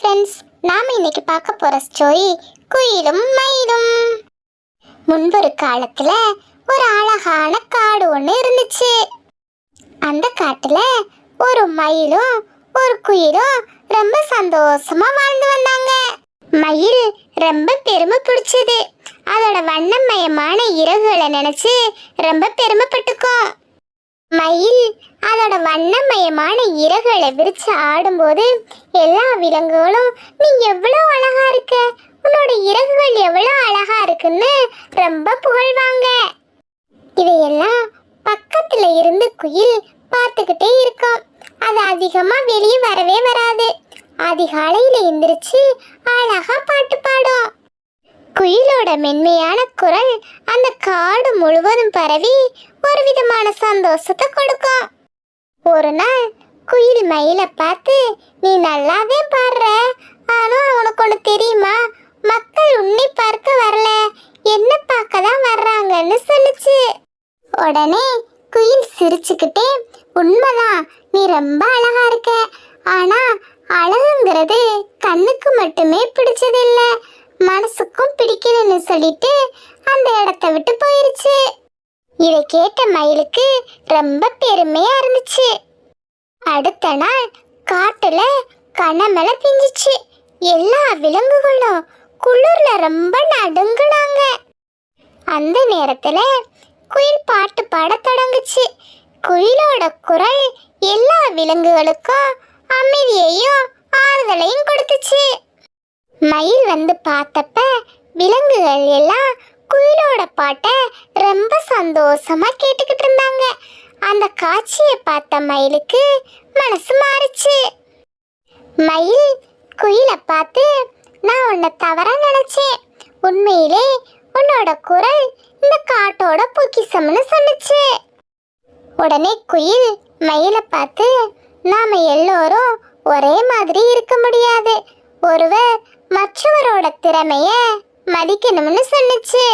Friends நாம இன்னைக்கு பார்க்க போகிற ஸ்டோரி குயிலும் மயிலும். முன்பொரு காலத்தில் ஒரு அழகான காடு ஒன்று இருந்துச்சு. அந்த காட்டில் ஒரு மயிலும் ஒரு குயிலும் ரொம்ப சந்தோஷமா வாழ்ந்து வந்தாங்க. மயில் ரொம்ப பெருமை பிடிச்சது. அதோட வண்ணமயமான இறகுகளை நினைச்சு ரொம்ப பெருமைப்பட்டுக்கும் மயில் அதோட வண்ணமயமான இறகுகளை விரிச்சு ஆடும்போது எல்லா விலங்குகளும் நீ எவ்வளோ அழகா இருக்க? உன்னோட இறகுகள் எவ்வளோ அழகா இருக்குன்னு ரொம்ப புகழ்வாங்க. இதையெல்லாம் பக்கத்துல இருந்து குயில் பார்த்துக்கிட்டே இருக்கும். அது அதிகமா வெளியே வரவே வராது. அதிகாலையில எந்திரிச்சு அழகா பாட்டு பாடும். குயிலோட மென்மையான குரல் அந்த காடு முழுவதும் பரவி ஒரு விதமான சந்தோஷத்தை கொடுக்கும். ஒரு நாள் குயில் மயிலை பார்த்து நீ நல்லாவே பாடுற. ஆனால் உனக்கு ஒன்று தெரியுமா? மக்கள் உன்னை பார்க்க வரல. என்ன பார்க்க தான் வர்றாங்கன்னு சொல்லுச்சு. உடனே குயில் சிரிச்சுக்கிட்டே உண்மைதான். நீ ரொம்ப அழகா இருக்க. ஆனா அழகுங்கிறது கண்ணுக்கு மட்டுமே பிடிச்சதில்ல. மனசுக்கும் பிடிக்கணும்னு சொல்லிட்டு அந்த இடத்த விட்டு போயிருச்சு. இதை கேட்ட மயிலுக்கு ரொம்ப பெருமையா இருந்துச்சு. அடுத்த நாள் காட்டுல கனமழை பிஞ்சிச்சு. எல்லா விலங்குகளும் குளிர்ல ரொம்ப நடுங்குனாங்க. அந்த நேரத்துல குயில் பாட்டு பாடத் தொடங்குச்சு. குயிலோட குரல் எல்லா விலங்குகளுக்கும் அமைதியையும் ஆறுதலையும் கொடுத்துச்சு. மயில் வந்து பார்த்தப்ப விலங்குகள் எல்லாம் குயிலோட பாட்டை ரொம்ப சந்தோஷமா கேட்டுக்கிட்டு இருந்தாங்க. அந்த காட்சியை பார்த்த மயிலுக்கு மனசு மாறுச்சு. மயில் குயிலை பார்த்து நான் உன்னை தவற நினைச்சேன். உண்மையிலே உன்னோட குரல் இந்த காட்டோட பொக்கிசம்னு சொன்னுச்சு உடனே குயில் மயிலை பார்த்து நாம எல்லோரும் ஒரே மாதிரி இருக்க முடியாது. ஒருவர் மற்றவரோட திறமைய மதிக்கணும்னு சொன்னுச்சு.